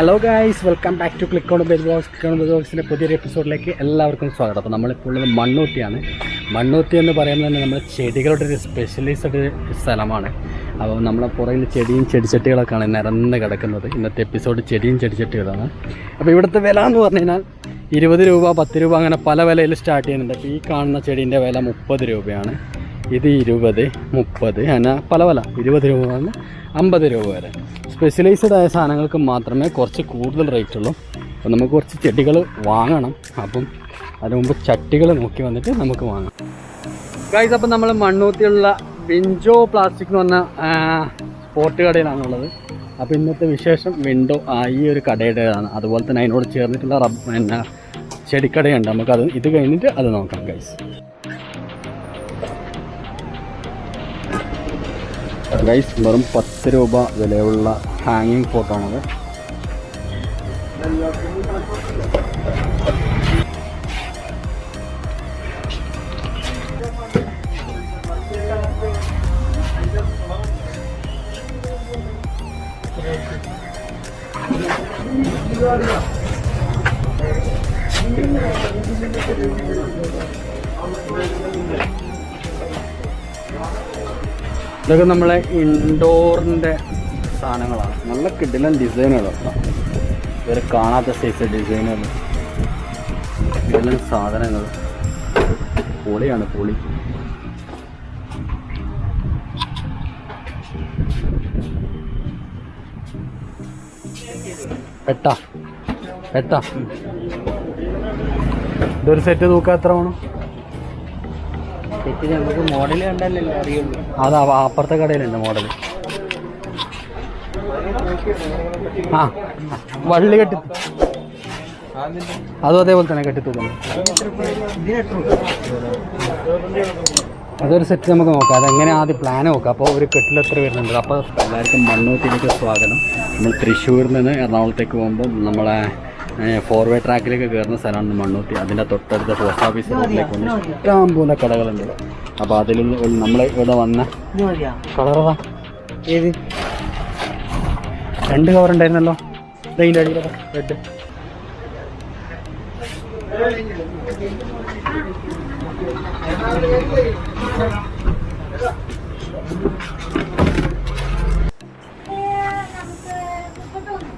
Hello guys welcome back to click on bell box click on bell ബോക്സിന്റെ പുതിയൊരു എപ്പിസോഡിലേക്ക് എല്ലാവർക്കും സ്വാഗതം. അപ്പോൾ നമ്മളിപ്പോൾ ഉള്ളത് മണ്ണൂത്തിയാണ്. മണ്ണൂത്തി എന്ന് പറയുന്നത് തന്നെ നമ്മൾ ചെടികളുടെ ഒരു സ്പെഷ്യലൈസ്ഡ് സ്ഥലമാണ്. അപ്പോൾ നമ്മളെ പുറകിൽ ചെടിയും ചെടിച്ചട്ടികളൊക്കെയാണ് നിരന്ന് കിടക്കുന്നത്. ഇന്നത്തെ എപ്പിസോഡ് ചെടിയും ചെടിച്ചട്ടികളാണ്. അപ്പോൾ ഇവിടുത്തെ വില എന്ന് പറഞ്ഞു കഴിഞ്ഞാൽ ഇരുപത് രൂപ പത്ത് രൂപ അങ്ങനെ പല വിലയിൽ സ്റ്റാർട്ട് ചെയ്യുന്നുണ്ട്. അപ്പോൾ ഈ കാണുന്ന ചെടീന്റെ വില മുപ്പത് രൂപയാണ്. ഇത് ഇരുപത് മുപ്പത് അങ്ങനെ പല പല ഇരുപത് രൂപ മുതൽ അമ്പത് രൂപ വരെ. സ്പെഷ്യലൈസ്ഡ് ആയ സാധനങ്ങൾക്ക് മാത്രമേ കുറച്ച് കൂടുതൽ റേറ്റ് ഉള്ളൂ. അപ്പോൾ നമുക്ക് കുറച്ച് ചെടികൾ വാങ്ങണം. അപ്പം അതിന് മുമ്പ് ചട്ടികൾ നോക്കി വന്നിട്ട് നമുക്ക് വാങ്ങാം. ഗൈസ് അപ്പം നമ്മൾ മണ്ണൂത്തിയുള്ള വിൻഡോ പ്ലാസ്റ്റിക് എന്ന് പറഞ്ഞ സ്പോർട്ട് കടയിലാണുള്ളത്. അപ്പോൾ ഇന്നത്തെ വിശേഷം വിൻഡോ ഈ ഒരു കടയുടേതാണ്. അതുപോലെ തന്നെ അതിനോട് ചേർന്നിട്ടുള്ള റബ്ബ് പിന്നെ ചെടിക്കടയുണ്ട്. നമുക്കത് ഇത് കഴിഞ്ഞിട്ട് അത് നോക്കാം ഗൈസ് ഗൈസ് വെറും പത്ത് രൂപ വിലയുള്ള ഹാങ്ങിങ് ഫോട്ടോ ആണത്. ഇതൊക്കെ നമ്മളെ ഇൻഡോറിന്റെ സാധനങ്ങളാണ്. നല്ല കിടിലൻ ഡിസൈനുകളൊക്കെ ഇവരെ കാണാത്ത സൈസ് ഡിസൈനുകൾ കിടിലൻ സാധനങ്ങൾ പൊളിയാണ് പൊളി. പെട്ടാ. പെട്ടാ. ഇതൊരു സെറ്റ് തൂക്കം എത്ര വേണം? നമുക്ക് മോഡൽ കണ്ടല്ലേ അറിയുള്ളൂ. അത് അപ്പുറത്തെ കടയിലുണ്ട് മോഡൽ ആ വള്ളി കെട്ടി അതും അതേപോലെ തന്നെ കെട്ടി തൂക്കുന്നു. അതൊരു സെറ്റ് നമുക്ക് നോക്കാം. അതെങ്ങനെ ആദ്യം പ്ലാൻ നോക്കാം. അപ്പോൾ ഒരു കെട്ടിൽ എത്ര വരുന്നുണ്ട്? അപ്പോൾ എല്ലാവർക്കും മണ്ണൂത്തിലേക്ക് സ്വാഗതം. നമ്മൾ തൃശ്ശൂരിൽ നിന്ന് എറണാകുളത്തേക്ക് പോകുമ്പോൾ നമ്മളെ ഫോർവേ ട്രാക്കിലേക്ക് കയറുന്ന സ്ഥലമാണ് മണ്ണൂത്തി അതിന്റെ തൊട്ടടുത്ത പോസ്റ്റ് ഓഫീസ് റോഡിലേക്ക് വന്ന് ഇഷ്ടം പോലെ കടകളുണ്ട്. അപ്പോൾ അതിൽ നമ്മൾ ഇവിടെ വന്ന കളറതാ ഏത്? രണ്ട് കവർ ഉണ്ടായിരുന്നല്ലോ. ഇതിന്റെ അടിയിലൊക്കെ. റെഡ്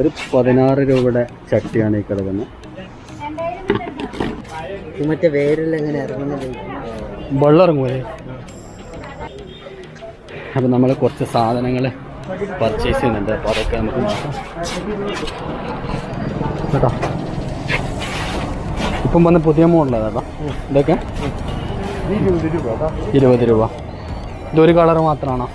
ഒരു പതിനാറ് രൂപയുടെ ചട്ടിയാണ് ഈ കിടക്കുന്നത്. മറ്റേ വേരെല്ലാം ഇറങ്ങുന്നത്? വെള്ളം അപ്പം നമ്മൾ കുറച്ച് സാധനങ്ങൾ പർച്ചേസ് ചെയ്യുന്നുണ്ട്. അപ്പോൾ അതൊക്കെ നമുക്ക് നോക്കാം. കേട്ടോ? ഇപ്പം വന്ന പുതിയ മോഡലാണ് കേട്ടോ. ഇതൊക്കെ ഇരുപത് രൂപ ഇതൊരു കളർ മാത്രമാണോ?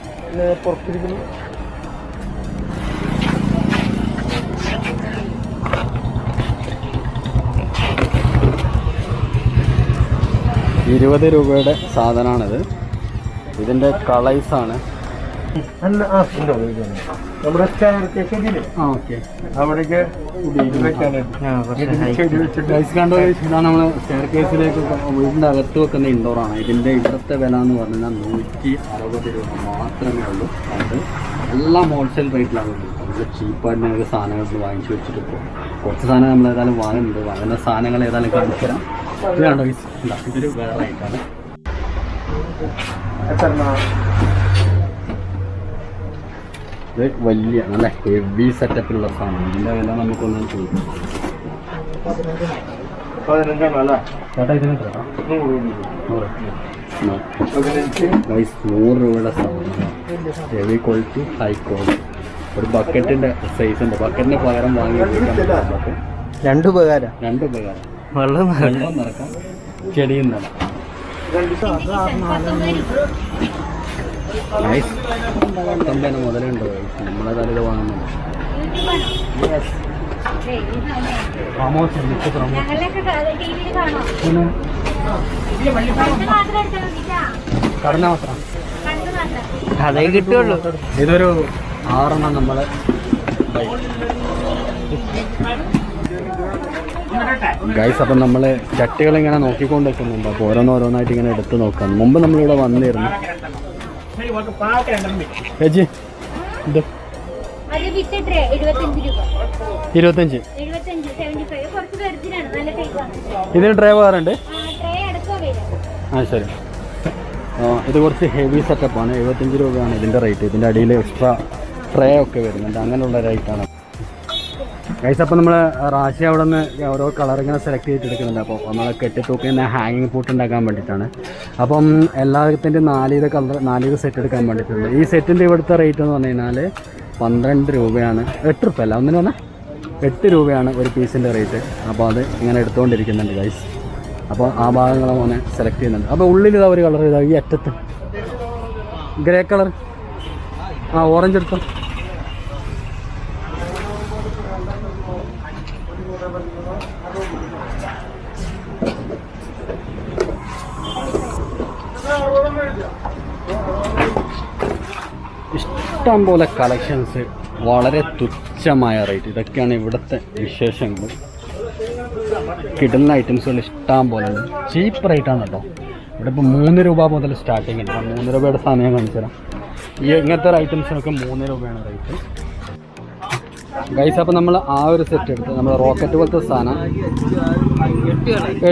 ഇരുപത് രൂപയുടെ സാധനമാണിത് ഇതിന്റെ കളൈസാണ് നമ്മുടെ ഓക്കെ. അവിടേക്ക് ഗൈസ് കണ്ടോ ഇതാണ് നമ്മൾ സ്റ്റെയർ കേസിലേക്ക് വീടിന്റെ അകത്ത് വെക്കുന്ന ഇൻഡോറാണ് ഇതിന്റെ ഇവിടുത്തെ വില എന്ന് പറഞ്ഞാൽ നൂറ്റി അറുപത് രൂപ മാത്രമേ ഉള്ളൂ. അത് എല്ലാം ഹോൾസെയിൽ റേറ്റിലാണ് നമ്മൾ ചീപ്പായിട്ട് നിങ്ങൾക്ക് സാധനങ്ങൾ വാങ്ങിച്ചു വെച്ചിട്ട് പോകും. കുറച്ച് സാധനം നമ്മൾ ഏതായാലും വാങ്ങുന്നുണ്ട്. വാങ്ങുന്ന സാധനങ്ങൾ ഏതായാലും കാണിച്ചു തരാം ഇതൊരു വേറെ ഇത് വലിയ നല്ല ഹെവി സെറ്റപ്പിലുള്ള സാധനം. ഇതിന്റെ വില നമുക്കൊന്ന് ചോദിക്കാം. ചേട്ടാ ഇതിന്? നൂറ്. രൂപയുടെ സാധനം. ഹെവി ക്വാളിറ്റി ഹൈ ക്വാളിറ്റി ഒരു ബക്കറ്റിന്റെ സൈസ് ഉണ്ട്. ബക്കറ്റിന്റെ പകരം വാങ്ങി രണ്ടു ഉപകാരം. രണ്ട് ഉപകാരം. വെള്ളം നിറക്കാം. ചെടിയും നടാം നൈസ് പത്തൊമ്പതിന് മുതലുണ്ട് ഗൈസ് നമ്മളേതായാലും ഇത് വാങ്ങുന്നുണ്ട് ഫാം ഹൗസ് ഉണ്ട് ഇപ്പൊ ഫാം ഹൗസ് ഞങ്ങളിലൊക്കെ കാണോ പിന്നെ? കണ്ട് മാത്രം എടുത്താൽ മതിട്ടാ കടന മാത്രം കണ്ട് മാത്രം അതേ കിട്ടുള്ളൂ ഇതൊരു ആറെണ്ണം നമ്മൾ ഗൈസ് അപ്പം നമ്മൾ ചട്ടികൾ ഇങ്ങനെ നോക്കിക്കൊണ്ട് നിൽക്കുന്നുണ്ട് അപ്പോൾ ഓരോന്നോരോന്നായിട്ട് ഇങ്ങനെ എടുത്ത് നോക്കാം. മുമ്പ് നമ്മളിവിടെ വന്നിരുന്നു. ചേച്ചി ഇത് ഇരുപത്തഞ്ച്. ഇതിന് ട്രേ വരും ആ ശരി. ഇത് കുറച്ച് ഹെവി സെറ്റപ്പാണ് എഴുപത്തഞ്ച് രൂപയാണ് ഇതിന്റെ റേറ്റ് ഇതിന്റെ അടിയിൽ എക്സ്ട്രാ ട്രേ ഒക്കെ വരുന്നുണ്ട്. അങ്ങനെയുള്ള റേറ്റാണ് ഗൈസ് അപ്പോൾ നമ്മൾ റാശി അവിടെ നിന്ന് ഓരോ കളർ ഇങ്ങനെ സെലക്ട് ചെയ്തിട്ട് എടുക്കുന്നുണ്ട് അപ്പോൾ നമ്മൾ കെട്ടിത്തൂക്കുന്ന ഹാങ്ങിങ് പൂട്ട് ഉണ്ടാക്കാൻ വേണ്ടിയിട്ടാണ്. അപ്പം എല്ലാത്തിന്റെ നാലിത് കളർ നാലിത് സെറ്റ് എടുക്കാൻ വേണ്ടിയിട്ടുണ്ട്. ഈ സെറ്റിന്റെ ഇവിടുത്തെ റേറ്റ് എന്ന് പറഞ്ഞു കഴിഞ്ഞാൽ പന്ത്രണ്ട് രൂപയാണ്. എട്ട് റുപ്യ അല്ല ഒന്നിന് പറഞ്ഞാൽ എട്ട് രൂപയാണ് ഒരു പീസിന്റെ റേറ്റ് അപ്പോൾ അത് ഇങ്ങനെ എടുത്തുകൊണ്ടിരിക്കുന്നുണ്ട് ഗൈസ് അപ്പോൾ ആ ഭാഗങ്ങൾ മോനെ സെലക്ട് ചെയ്യുന്നുണ്ട്. അപ്പോൾ ഉള്ളിൽ ഇതാ ഒരു കളർ ഇതാ ഈ അറ്റത്ത്. ഗ്രേ കളർ ആ ഓറഞ്ച് എടുത്തോ? ഇഷ്ടം പോലെ കളക്ഷൻസ് വളരെ തുച്ഛമായ റേറ്റ് ഇതൊക്കെയാണ് ഇവിടുത്തെ വിശേഷങ്ങൾ. കിട്ടുന്ന ഐറ്റംസുകൾ ഇഷ്ടം പോലെ ഉണ്ട്. ചീപ്പ് റേറ്റാണ് കേട്ടോ ഇവിടെ ഇപ്പോൾ മൂന്ന് രൂപ മുതൽ സ്റ്റാർട്ടിങ് ഉണ്ട്. മൂന്ന് രൂപയുടെ സമയം കാണിച്ചു തരാം ഈ ഇങ്ങനത്തെ ഒരു ഐറ്റംസിനൊക്കെ മൂന്ന് രൂപയാണ് റേറ്റ് ഗൈസ് അപ്പോൾ നമ്മൾ ആ ഒരു സെറ്റ് എടുത്ത് നമ്മൾ റോക്കറ്റ് പോലത്തെ സാധനം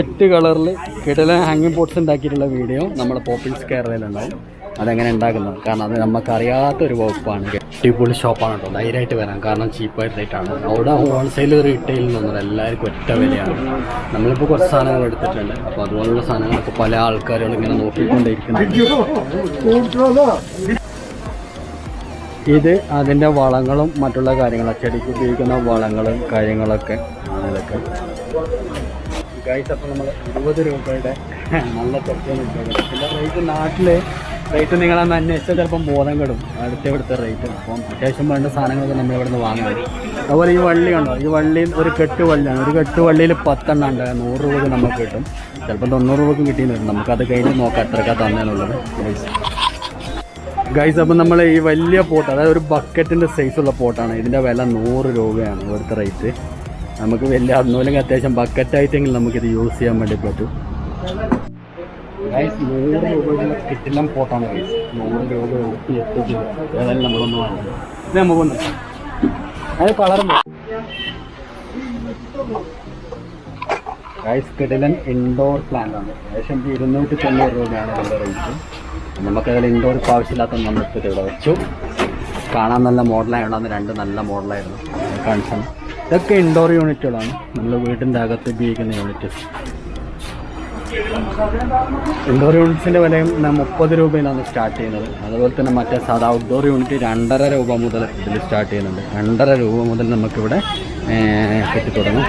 എട്ട് കളറിൽ കിടല ഹാങ്ങിങ് പോട്ട്സ് ഉണ്ടാക്കിയിട്ടുള്ള വീഡിയോ നമ്മൾ പോപ്പിൾസ് കേരളയിലുണ്ടാവും അതെങ്ങനെ ഉണ്ടാക്കുന്നത്? കാരണം അത് നമുക്കറിയാത്ത ഒരു വകുപ്പാണ്. അടിപൊളി ഷോപ്പാണ് കേട്ടോ. ധൈര്യമായിട്ട് വരാം. കാരണം ചീപ്പായിട്ട് റേറ്റാണ് അവിടെ ഹോൾസെയിൽ റീറ്റെയിൽ നിന്നൊന്നും എല്ലാവർക്കും ഒറ്റ വിലയാണ്. നമ്മളിപ്പോൾ കുറച്ച് സാധനങ്ങൾ എടുത്തിട്ടുണ്ട്. അപ്പോൾ അതുപോലുള്ള സാധനങ്ങളൊക്കെ പല ആൾക്കാരുകൾ ഇങ്ങനെ നോക്കിക്കൊണ്ടിരിക്കുന്നുണ്ട്. ഇത് അതിന്റെ വളങ്ങളും മറ്റുള്ള കാര്യങ്ങളും. ചെടിക്ക് ഉപയോഗിക്കുന്ന വളങ്ങളും കാര്യങ്ങളൊക്കെ ആണ് ഇതൊക്കെ. ഗൈസ് അപ്പോൾ നമ്മൾ ഇരുപത് രൂപയുടെ നല്ല തൊട്ടിയാണ് പിന്നെ റേറ്റ് നാട്ടിൽ റേറ്റ് നിങ്ങളന്ന് അന്വേഷിച്ചാൽ ചിലപ്പം ബോധം കെടും. അടുത്ത ഇവിടുത്തെ റേറ്റ് അപ്പം അത്യാവശ്യം വേണ്ട സാധനങ്ങളൊക്കെ നമ്മൾ ഇവിടുന്ന് വാങ്ങി. വാങ്ങുന്നത് അതുപോലെ ഈ വള്ളി കണ്ടോ ഈ വള്ളിയിൽ ഒരു കെട്ട് വള്ളിയാണ്. ഒരു കെട്ട് വള്ളിയിൽ പത്തെണ്ണം ഉണ്ട്. നൂറ് രൂപക്ക് നമുക്ക് കിട്ടും. ചിലപ്പോൾ തൊണ്ണൂറ് രൂപക്ക് കിട്ടിയെന്ന് നമുക്കത് കഴിഞ്ഞ് നോക്കാം എത്രക്കാ തന്നേന്നുള്ളത്. ഗൈസ് അപ്പം നമ്മൾ ഈ വലിയ പോട്ട് അതായത് ഒരു ബക്കറ്റിന്റെ സൈസുള്ള പോട്ടാണ്. ഇതിന്റെ വില നൂറ് രൂപയാണ് ഇവിടുത്തെ റേറ്റ് നമുക്ക് വലിയ അതുപോലെ അത്യാവശ്യം ബക്കറ്റായിട്ടെങ്കിലും നമുക്കിത് യൂസ് ചെയ്യാൻ വേണ്ടി പറ്റും. നൂറ് രൂപയുടെ കിറ്റിലം പോട്ടാണ് ഗൈസ് നൂറ് രൂപ എട്ട് രൂപ ഏതായാലും നമ്മളൊന്ന് വാങ്ങി ഇത് നമുക്കൊന്ന് അത് കളറുണ്ട് ഗൈസ് കിടിലൻ ഇൻഡോർ പ്ലാന്റ് ആണ്. ഏകദേശം ഇരുന്നൂറ്റി തൊണ്ണൂറ് രൂപയാണ് ഇതിന്റെ റേറ്റ് നമുക്കതിൽ ഇൻഡോർ ഇപ്പോൾ ആവശ്യമില്ലാത്ത നമ്മളിപ്പോൾ ഇവിടെ വെച്ചു. കാണാൻ നല്ല മോഡലായതുകൊണ്ട് രണ്ട് നല്ല മോഡലായിരുന്നു കാണിച്ചാണ് ഇതൊക്കെ ഇൻഡോർ യൂണിറ്റുകളാണ് നമ്മൾ വീടിന്റെ അകത്ത് ഉപയോഗിക്കുന്ന യൂണിറ്റ് ഇൻഡോർ യൂണിറ്റ്സിന്റെ വിലയും മുപ്പത് രൂപയിലാണ് സ്റ്റാർട്ട് ചെയ്യുന്നത്. അതുപോലെ തന്നെ മറ്റേ സാധാ ഔട്ട്ഡോർ യൂണിറ്റ് രണ്ടര രൂപ മുതൽ ഇതിൽ സ്റ്റാർട്ട് ചെയ്യുന്നുണ്ട്. രണ്ടര രൂപ മുതൽ നമുക്കിവിടെ കിട്ടിത്തുടങ്ങും.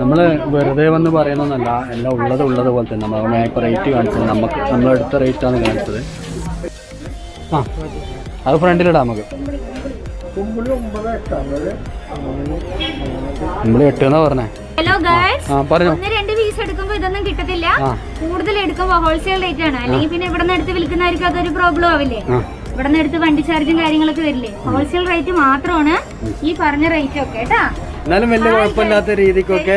നമ്മൾ വെറുതെ വന്ന് പറയുന്നൊന്നല്ല എല്ലാം ഉള്ളത് ഉള്ളത് പോലെ തന്നെ. നമ്മൾ ഇപ്പോൾ റേറ്റ് കാണിച്ചത് നമുക്ക് നമ്മളെടുത്ത റേറ്റാണ് കാണിച്ചത്. ആ അത് ഫ്രണ്ടിലിടാം നമുക്ക്. നമ്മൾ എട്ടെന്നാ പറഞ്ഞേ. ഹലോ ഗേൾസ് ഒന്ന് രണ്ട് പീസ് എടുക്കുമ്പോൾ ഇതൊന്നും കിട്ടത്തില്ല. കൂടുതൽ എടുക്കുമ്പോൾ ഹോൾസെയിൽ റേറ്റ് ആണ്. അല്ലെങ്കിൽ പിന്നെ ഇവിടെ നിന്ന് എടുത്ത് വിൽക്കുന്നവർക്ക് അതൊരു പ്രോബ്ലം ആവില്ലേ? ഇവിടെ നിന്ന് എടുത്ത് വണ്ടി ചാർജും കാര്യങ്ങളൊക്കെ വരില്ലേ? ഹോൾസെയിൽ റേറ്റ് മാത്രമാണ് ഈ പറഞ്ഞ റേറ്റ് ഒക്കെ കേട്ടാ? എന്നാലും വലിയ കുഴപ്പമില്ലാത്ത രീതിക്കൊക്കെ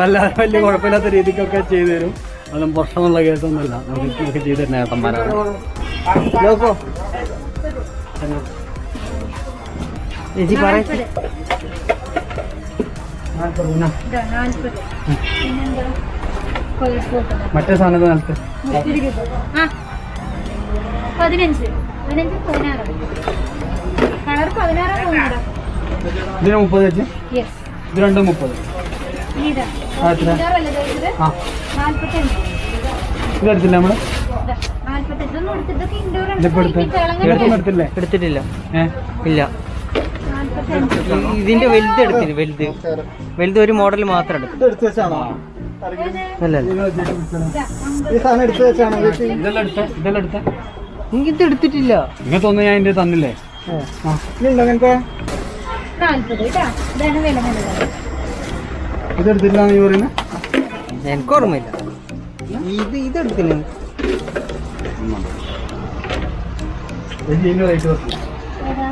നല്ല വലിയ കുഴപ്പമില്ലാത്ത രീതിക്കൊക്കെ ചെയ്തു തരും. അതും പ്രശ്നമുള്ള കേസൊന്നുമില്ല. നമുക്ക് നമുക്ക് ചെയ്തു തരുന്ന ഏട്ടന്മാരാണ് നോക്കോ. ചേച്ചി പറ. നാൽപ്പത് പിന്നെന്താ കൊഴുപ്പ് മറ്റേ സാധനത്തെ നാൽപ്പത്. പതിനഞ്ച്. പതിനഞ്ച് പതിനാറ്. കളർ പതിനാറ് ഇതിന് മുപ്പത് വെച്ച് യെസ് ഇത് രണ്ടും മുപ്പത്. ഇതെടുത്തില്ല നമ്മൾ? എടുത്തിട്ടില്ല. ഏ? ഇല്ല. ഇതിന്റെ വലുത് എടുത്തിന് വലുത്. വലുത് ഒരു മോഡൽ മാത്രം എടുത്തു. അല്ല അല്ല ഇതാ, അമ്പത്. ഇതെല്ലാം എടുത്ത ഇതെല്ലാം എടുത്ത? എനിക്ക് ഇത് എടുത്തിട്ടില്ല. നിങ്ങൾ തോന്നുന്നു ഞാൻ എന്റെ തന്നില്ലേ? ആ. നാൽപ്പത് കേട്ടാ ഇതാണ് വില നല്ലത് ഇതെടുത്തില്ല നീ പറയുന്നത് എനിക്ക് ഓർമ്മയില്ല. ഇത് ഇതെടുത്തിന് ഇതിന്റെ റേറ്റ് പറഞ്ഞു ഏതാ?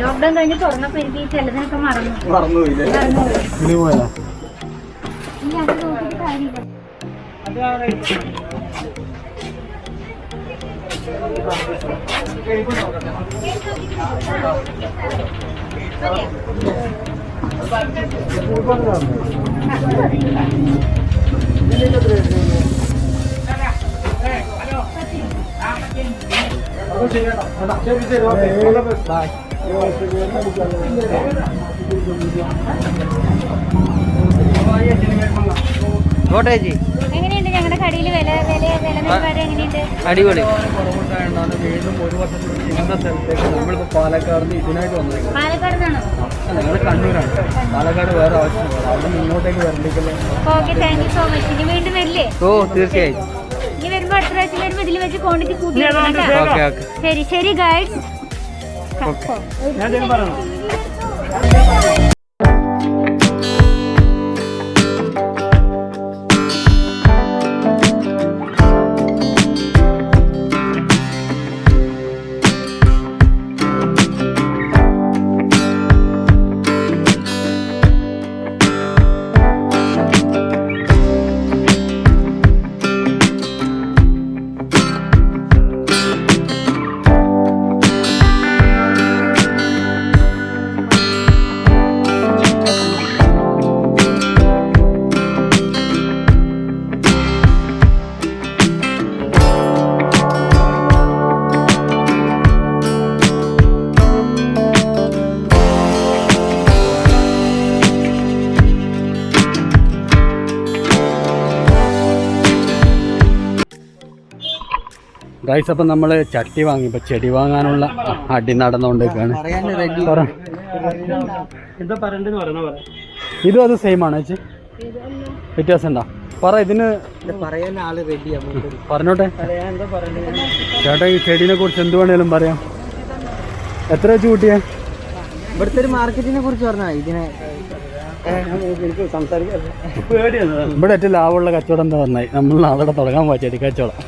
ലോക്ക്ഡൌൺ കഴിഞ്ഞ് തുറന്നപ്പോ എനിക്ക് ഈ ചിലതിനൊക്കെ മറന്നു. മറന്നുപോയില്ലേ? മറന്നുപോയി ഇതിന് കോട്ടേജ് എങ്ങനെയുണ്ട് ഞങ്ങളുടെ കടയിൽ വില വില വില നിലവാരം എങ്ങനെയുണ്ട്? അടിപൊളി. വീണ്ടും ഒരു വർഷത്തിൽ സ്ഥലത്തേക്ക് പാലക്കാട് നിന്ന് ഇതിനായിട്ട് വന്നേക്കുന്നത് പാലക്കാട് നിന്നാണോ ഞങ്ങൾ കണ്ണൂരാണ് പാലക്കാട് വേറെ ആവശ്യമില്ല. അവിടെ ഇങ്ങോട്ടേക്ക് വരണ്ടിക്കല്ലേ? Okay thank you so much ഇനി വീണ്ടും വരില്ലേ? ഓ തീർച്ചയായും. ശരി അടുത്ത പ്രാവശ്യം വരുമ്പോ ഇതിൽ വെച്ച് ക്വാണ്ടിറ്റി കൂട്ടി വെക്കണം കേട്ടോ. Okay okay. ശരി ശരി ഗൈഡ്സ് ഗൈസ് അപ്പം നമ്മൾ ചട്ടി വാങ്ങി. ഇപ്പം ചെടി വാങ്ങാനുള്ള അടി നടന്നുകൊണ്ടിരിക്കുകയാണ്. ഇതും അത് സെയിം ആണ് ചേച്ചി. വ്യത്യാസം ഉണ്ടോ? പറ ഇതിന് പറഞ്ഞോട്ടെ. ചേട്ടാ ഈ ചെടീനെ കുറിച്ച് എന്ത് വേണേലും പറയാം. എത്ര വെച്ച് കൂട്ടിയാ? ഇവിടുത്തെ ഒരു മാർക്കറ്റിനെ കുറിച്ച് പറഞ്ഞാ ഇതിനെ ഇവിടെ ഏറ്റവും ലാഭമുള്ള കച്ചവടം എന്താ പറഞ്ഞാൽ നമ്മൾ നാളെ തുടങ്ങാൻ പോവാ ചെടി കച്ചവടം.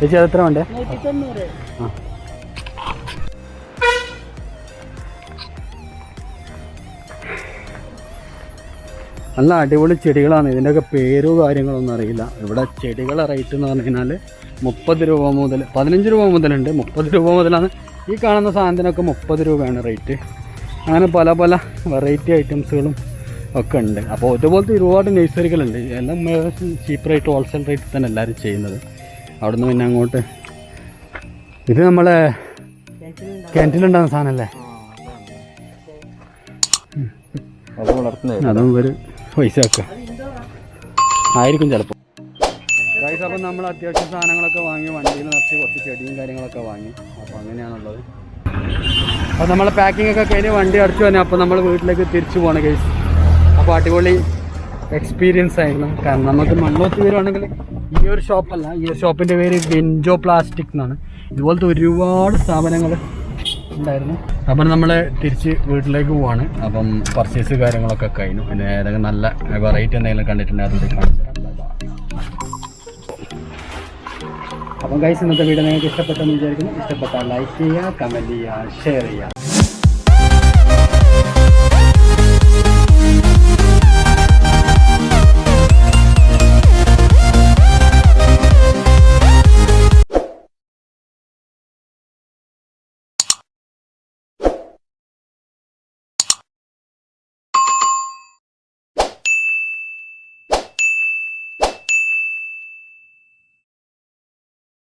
ചേച്ചി അത് എത്ര വേണ്ടേ? ആ. നല്ല അടിപൊളി ചെടികളാണ്. ഇതിന്റെയൊക്കെ പേരോ കാര്യങ്ങളൊന്നും അറിയില്ല. ഇവിടെ ചെടികളെ റേറ്റ് എന്ന് പറഞ്ഞു കഴിഞ്ഞാൽ മുപ്പത് രൂപ മുതൽ പതിനഞ്ച് രൂപ മുതലുണ്ട്. മുപ്പത് രൂപ മുതലാണ്. ഈ കാണുന്ന സാധനത്തിനൊക്കെ മുപ്പത് രൂപയാണ് റേറ്റ് അങ്ങനെ പല പല വെറൈറ്റി ഐറ്റംസുകളും ഒക്കെ ഉണ്ട്. അപ്പോൾ ഇതുപോലത്തെ ഒരുപാട് നഴ്സറികളുണ്ട് എല്ലാം ചീപ്പ് റേറ്റ് ഹോൾസെയിൽ റേറ്റ് തന്നെ എല്ലാവരും ചെയ്യുന്നത്. അവിടുന്ന് പിന്നെ അങ്ങോട്ട്. ഇത് നമ്മളെ കിണറ്റിലുണ്ടാകുന്ന സാധനമല്ലേ അത് ഒരു പൈസ വെക്കാം ആയിരിക്കും ചിലപ്പോൾ ഗൈസ് അപ്പം നമ്മൾ അത്യാവശ്യം സാധനങ്ങളൊക്കെ വാങ്ങി വണ്ടിയിൽ നിറച്ച് കുറച്ച് ചെടിയും കാര്യങ്ങളൊക്കെ വാങ്ങി. അപ്പോൾ അങ്ങനെയാണുള്ളത്. അപ്പോൾ നമ്മളെ പാക്കിംഗ് ഒക്കെ കഴിഞ്ഞ് വണ്ടി അടച്ചു തന്നെ അപ്പോൾ നമ്മൾ വീട്ടിലേക്ക് തിരിച്ചു പോകണം ഗൈസ് അപ്പോൾ അടിപൊളി എക്സ്പീരിയൻസ് ആയിരുന്നു. കാരണം നമുക്ക് മണ്ണോത്ത് വരുവാണെങ്കിൽ ഈ ഒരു ഷോപ്പല്ല ഈ ഒരു ഷോപ്പിന്റെ പേര് ബെൻജോ പ്ലാസ്റ്റിക് എന്നാണ്. ഇതുപോലത്തെ ഒരുപാട് സ്ഥാപനങ്ങൾ ഉണ്ടായിരുന്നു. അപ്പം നമ്മൾ തിരിച്ച് വീട്ടിലേക്ക് പോവാണ്. അപ്പം പർച്ചേസ് കാര്യങ്ങളൊക്കെ കഴിഞ്ഞു. പിന്നെ ഏതെങ്കിലും നല്ല വെറൈറ്റി എന്തെങ്കിലും കണ്ടിട്ടുണ്ടെങ്കിൽ അതുകൂടി കാണിച്ചു. അപ്പം കൈസ് ഇന്നത്തെ വീഡിയോ നിങ്ങൾക്ക് ഇഷ്ടപ്പെട്ടെന്ന് വിചാരിക്കുന്നു. ഇഷ്ടപ്പെട്ടാൽ ലൈക്ക് ചെയ്യുക കമന്റ് ചെയ്യുക ഷെയർ ചെയ്യുക.